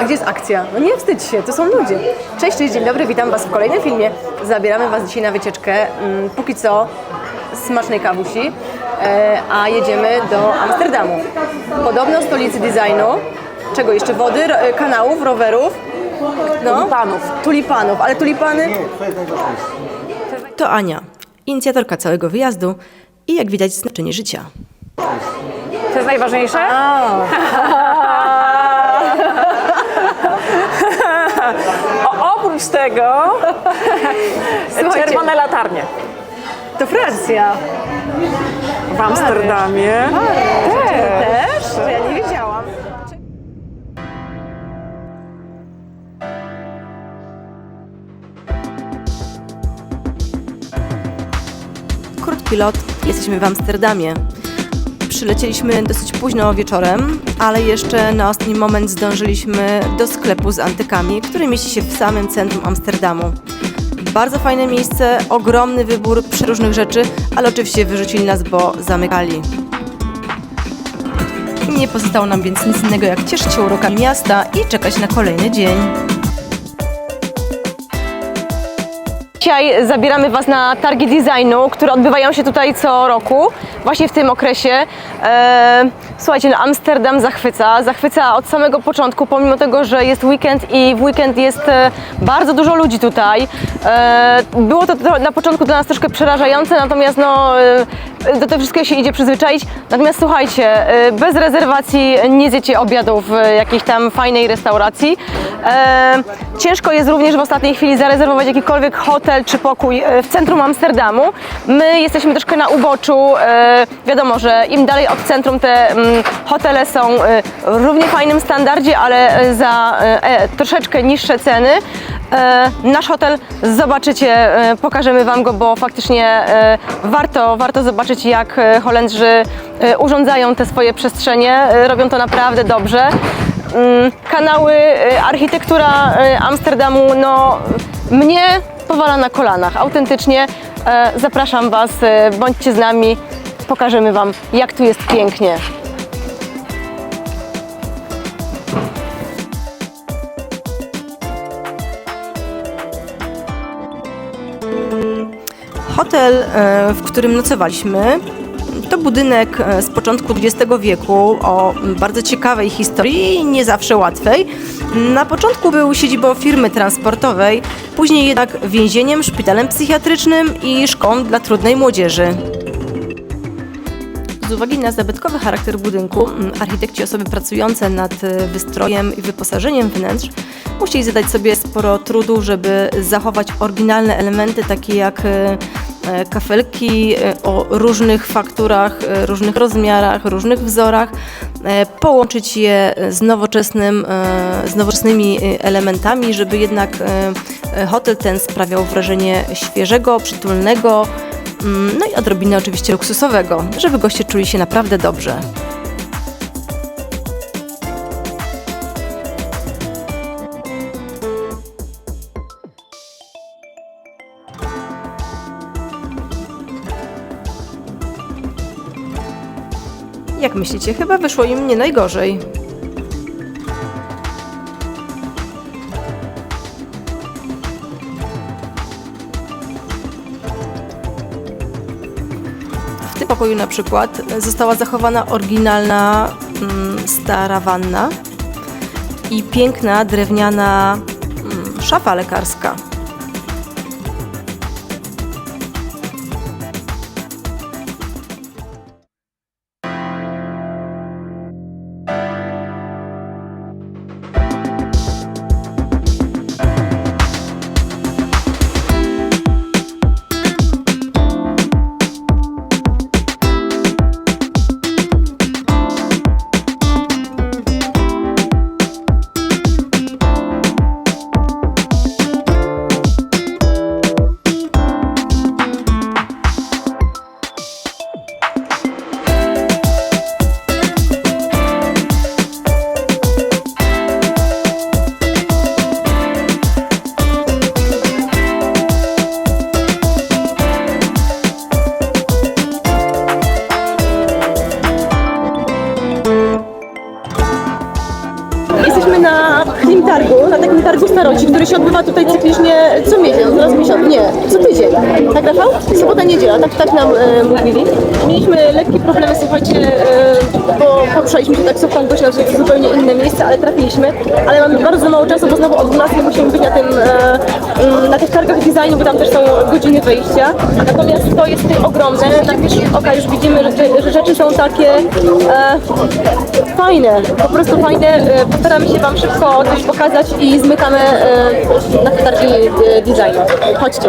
A gdzie jest akcja? No nie wstydź się, to są ludzie. Cześć, cześć, dzień dobry, witam Was w kolejnym filmie. Zabieramy Was dzisiaj na wycieczkę. Mm, Póki co smacznej kawusi, e, a jedziemy do Amsterdamu. Podobno stolicy designu. Czego jeszcze? Wody, ro- e, kanałów, rowerów. No. Tulipanów. Tulipanów, ale tulipany To Ania, inicjatorka całego wyjazdu i jak widać znaczenie życia. To jest najważniejsze? o, oprócz tego Słuchajcie. czerwone latarnie to Francja. w Amsterdamie. Też? To ja nie wiedziałam. Krótki lot, jesteśmy w Amsterdamie. Przylecieliśmy dosyć późno wieczorem, ale jeszcze na ostatni moment zdążyliśmy do sklepu z antykami, który mieści się w samym centrum Amsterdamu. Bardzo fajne miejsce, ogromny wybór przeróżnych rzeczy, ale oczywiście wyrzucili nas, bo zamykali. Nie pozostało nam więc nic innego jak cieszyć się urokami miasta i czekać na kolejny dzień. Dzisiaj zabieramy Was na targi designu, które odbywają się tutaj co roku, właśnie w tym okresie. E, słuchajcie, no Amsterdam zachwyca, zachwyca od samego początku, pomimo tego, że jest weekend i w weekend jest e, bardzo dużo ludzi tutaj. E, było to na początku dla nas troszkę przerażające, natomiast no, do tego wszystkiego się idzie przyzwyczaić. Natomiast słuchajcie, e, bez rezerwacji nie zjecie obiadu w jakiejś tam fajnej restauracji. E, ciężko jest również w ostatniej chwili zarezerwować jakikolwiek hotel czy pokój e, w centrum Amsterdamu. My jesteśmy troszkę na uboczu. Wiadomo, że im dalej od centrum te mm, hotele są w równie fajnym standardzie, ale za e, troszeczkę niższe ceny. E, nasz hotel zobaczycie, e, pokażemy Wam go, bo faktycznie e, warto, warto zobaczyć, jak Holendrzy urządzają te swoje przestrzenie. Robią to naprawdę dobrze. Mm, Kanały, architektura Amsterdamu, no mnie powala na kolanach, autentycznie. Zapraszam Was, bądźcie z nami, pokażemy Wam, jak tu jest pięknie. Hotel, e, w którym nocowaliśmy, to budynek e, z początku XX wieku o bardzo ciekawej historii nie zawsze łatwej. Na początku był siedzibą firmy transportowej, później jednak więzieniem, szpitalem psychiatrycznym i szkołą dla trudnej młodzieży. Z uwagi na zabytkowy charakter budynku, architekci, osoby pracujące nad e, wystrojem i wyposażeniem wnętrz musieli zadać sobie sporo trudu, żeby zachować oryginalne elementy, takie jak kafelki e, o różnych fakturach, e, różnych rozmiarach, różnych wzorach, e, połączyć je z, nowoczesnym, e, z nowoczesnymi e, elementami, żeby jednak e, e, hotel ten sprawiał wrażenie świeżego, przytulnego, Mm, No i odrobinę oczywiście luksusowego, żeby goście czuli się naprawdę dobrze. Jak myślicie, chyba wyszło im nie najgorzej. W tym pokoju na przykład została zachowana oryginalna mm, stara wanna i piękna drewniana mm, szafa lekarska. Jesteśmy na Klim Targu, na takim targu staroci, który się odbywa tutaj cyklicznie co miesiąc, raz miesiąc, nie, co tydzień. Tak, Rafał? Sobota, niedziela, tak, tak nam e, mówili. Mieliśmy lekkie problemy, słuchajcie, e, bo poruszaliśmy się taksówką, bo to jest zupełnie inne miejsce, ale trafiliśmy. Ale mamy bardzo mało czasu, bo znowu o 12 musimy być na tym, e, mm, na tych targach designu, bo tam też są godziny wejścia. Natomiast to jest tutaj ogromne, na pierwszy oka już widzimy, że, że rzeczy są takie e, fajne, po prostu fajne. E, Postaramy się Wam szybko coś pokazać i zmykamy e, na targi e, designu. Chodźcie.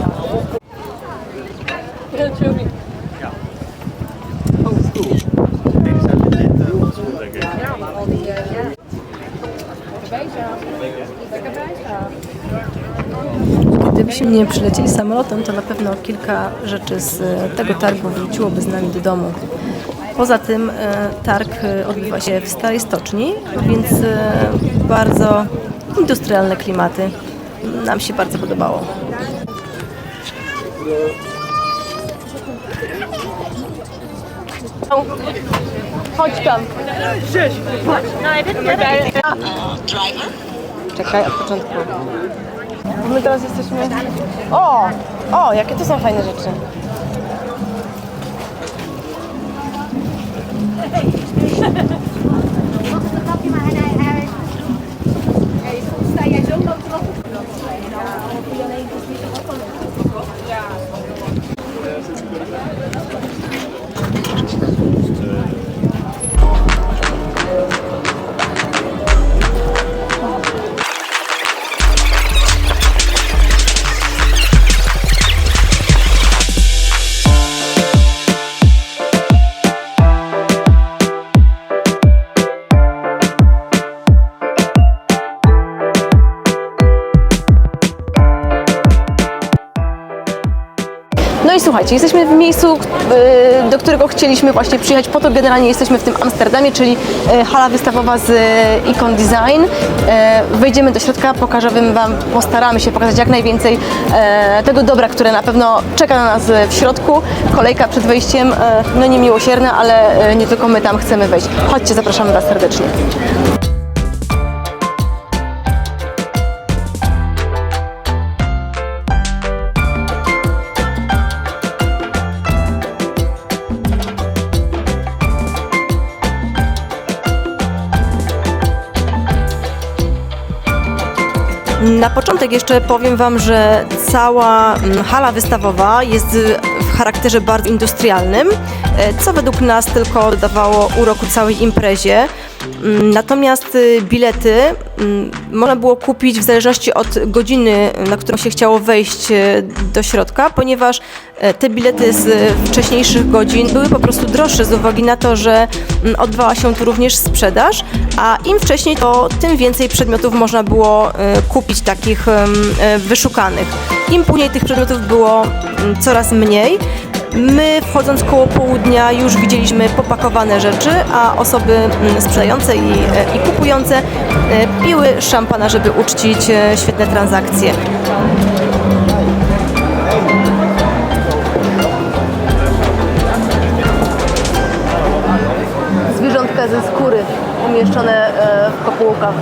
Gdybyśmy nie przylecieli samolotem, to na pewno kilka rzeczy z e, tego targu wróciłoby z nami do domu. Poza tym e, targ e, odbywa się w Starej Stoczni, więc bardzo industrialne klimaty. Nam się bardzo podobało. Chodź tam. Czekaj, od początku. My teraz jesteśmy... O! O, jakie to są fajne rzeczy. No słuchajcie, jesteśmy w miejscu, y, do którego chcieliśmy właśnie przyjechać. Po to generalnie jesteśmy w tym Amsterdamie, czyli y, hala wystawowa z y, Icon Design. Wejdziemy do środka, pokażemy Wam, postaramy się pokazać jak najwięcej tego dobra, które na pewno czeka na nas w środku. Kolejka przed wejściem, no niemiłosierna, ale nie tylko my tam chcemy wejść. Chodźcie, zapraszamy Was serdecznie. Na początek jeszcze powiem Wam, że cała mm, hala wystawowa jest w charakterze bardzo industrialnym, e, co według nas tylko dodawało uroku całej imprezie. Mm, Natomiast y, bilety mm, można było kupić w zależności od godziny, na którą się chciało wejść e, do środka, ponieważ te bilety z wcześniejszych godzin były po prostu droższe z uwagi na to, że mm, odbywała się tu również sprzedaż, a im wcześniej to tym więcej przedmiotów można było kupić takich wyszukanych. Im później tych przedmiotów było coraz mniej. My wchodząc koło południa już widzieliśmy popakowane rzeczy, a osoby mm, sprzedające i, e, i kupujące e, piły szampana, żeby uczcić e, świetne transakcje. Zwierzątka ze skóry umieszczone w kopułkach.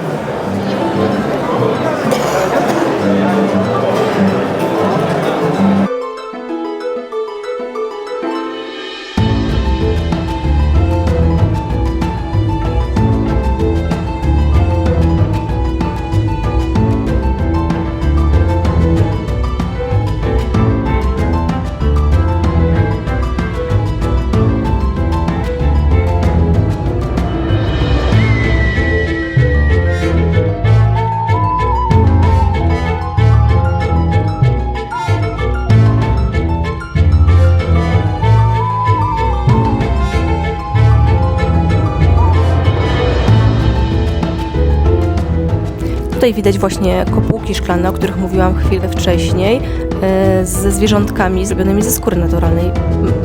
Tutaj widać właśnie kopułki szklane, o których mówiłam chwilę wcześniej, e, ze zwierzątkami zrobionymi ze skóry naturalnej.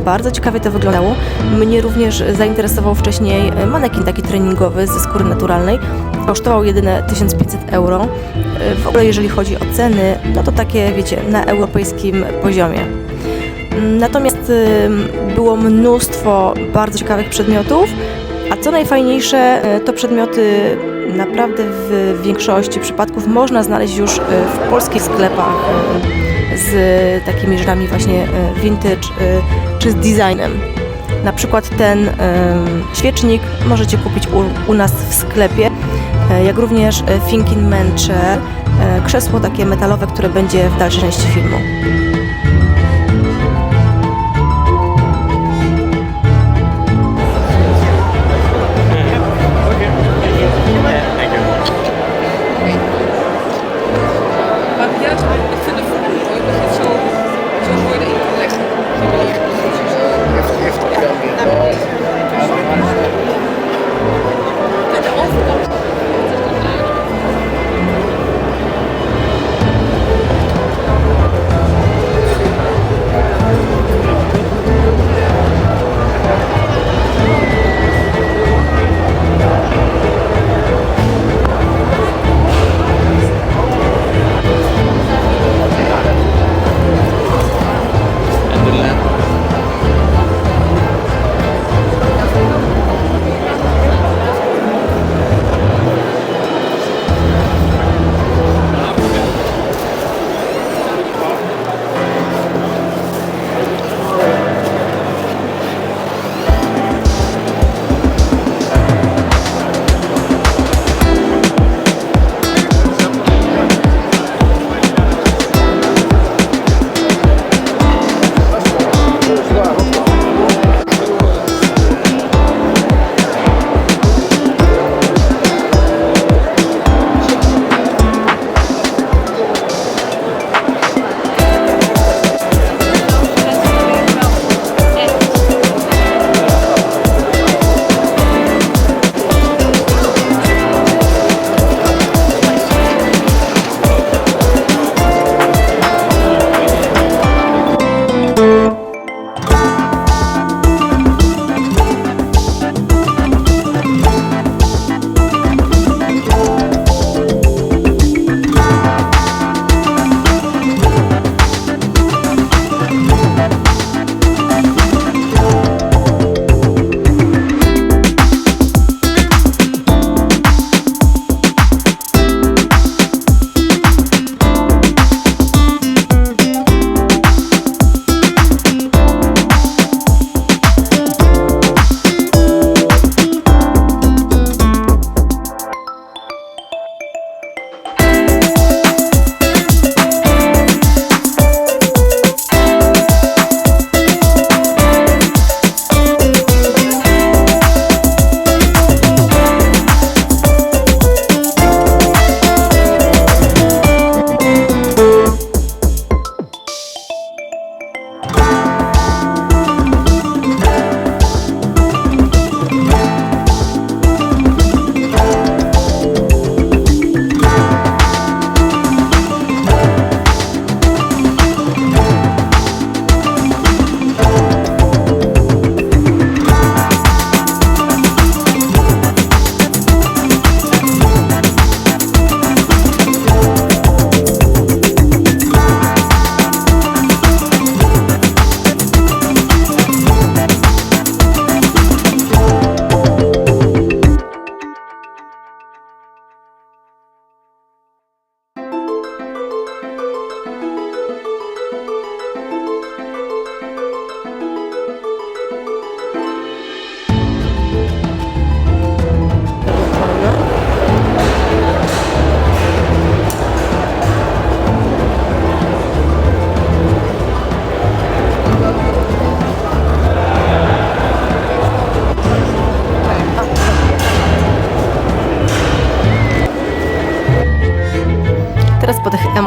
Bardzo ciekawie to wyglądało. Mnie również zainteresował wcześniej manekin taki treningowy ze skóry naturalnej. Kosztował jedyne 1500 euro. E, W ogóle jeżeli chodzi o ceny, no to takie, wiecie, na europejskim poziomie. Natomiast było mnóstwo bardzo ciekawych przedmiotów, a co najfajniejsze, e, to przedmioty naprawdę w większości przypadków można znaleźć już e, w polskich sklepach e, z takimi rzeczami właśnie e, vintage czy z designem. Na przykład ten świecznik możecie kupić u, u nas w sklepie, jak również Thinking Man krzesło takie metalowe, które będzie w dalszej części filmu.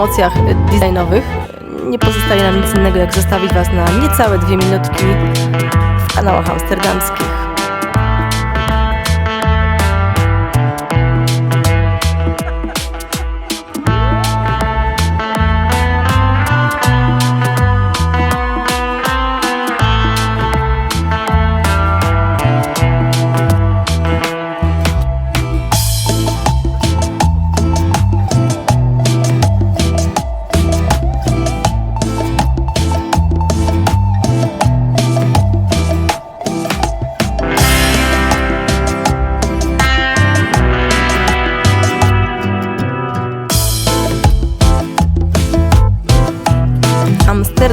Emocjach designowych nie pozostaje nam nic innego, jak zostawić Was na niecałe dwie minutki w kanałach amsterdamskich.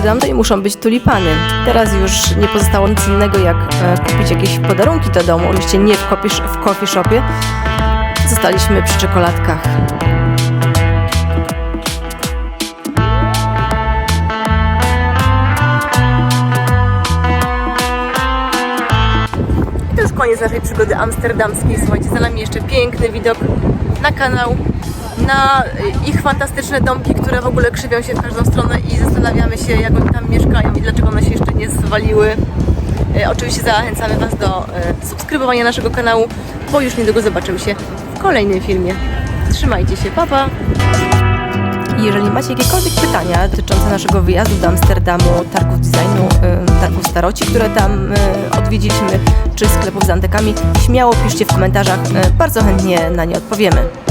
Amsterdam to i muszą być tulipany. Teraz już nie pozostało nic innego jak e, kupić jakieś podarunki do domu. Oczywiście nie w, kopi, w coffee shopie. Zostaliśmy przy czekoladkach. Koniec naszej przygody amsterdamskiej. Słuchajcie, za nami jeszcze piękny widok na kanał, na ich fantastyczne domki, które w ogóle krzywią się w każdą stronę i zastanawiamy się, jak oni tam mieszkają i dlaczego one się jeszcze nie zwaliły. Y, Oczywiście zachęcamy Was do y, subskrybowania naszego kanału, bo już niedługo zobaczymy się w kolejnym filmie. Trzymajcie się, pa pa! Jeżeli macie jakiekolwiek pytania dotyczące naszego wyjazdu do Amsterdamu, targów designu, y, targów staroci, które tam odwiedziliśmy, czy sklepów z antykami, śmiało piszcie w komentarzach. Bardzo chętnie na nie odpowiemy.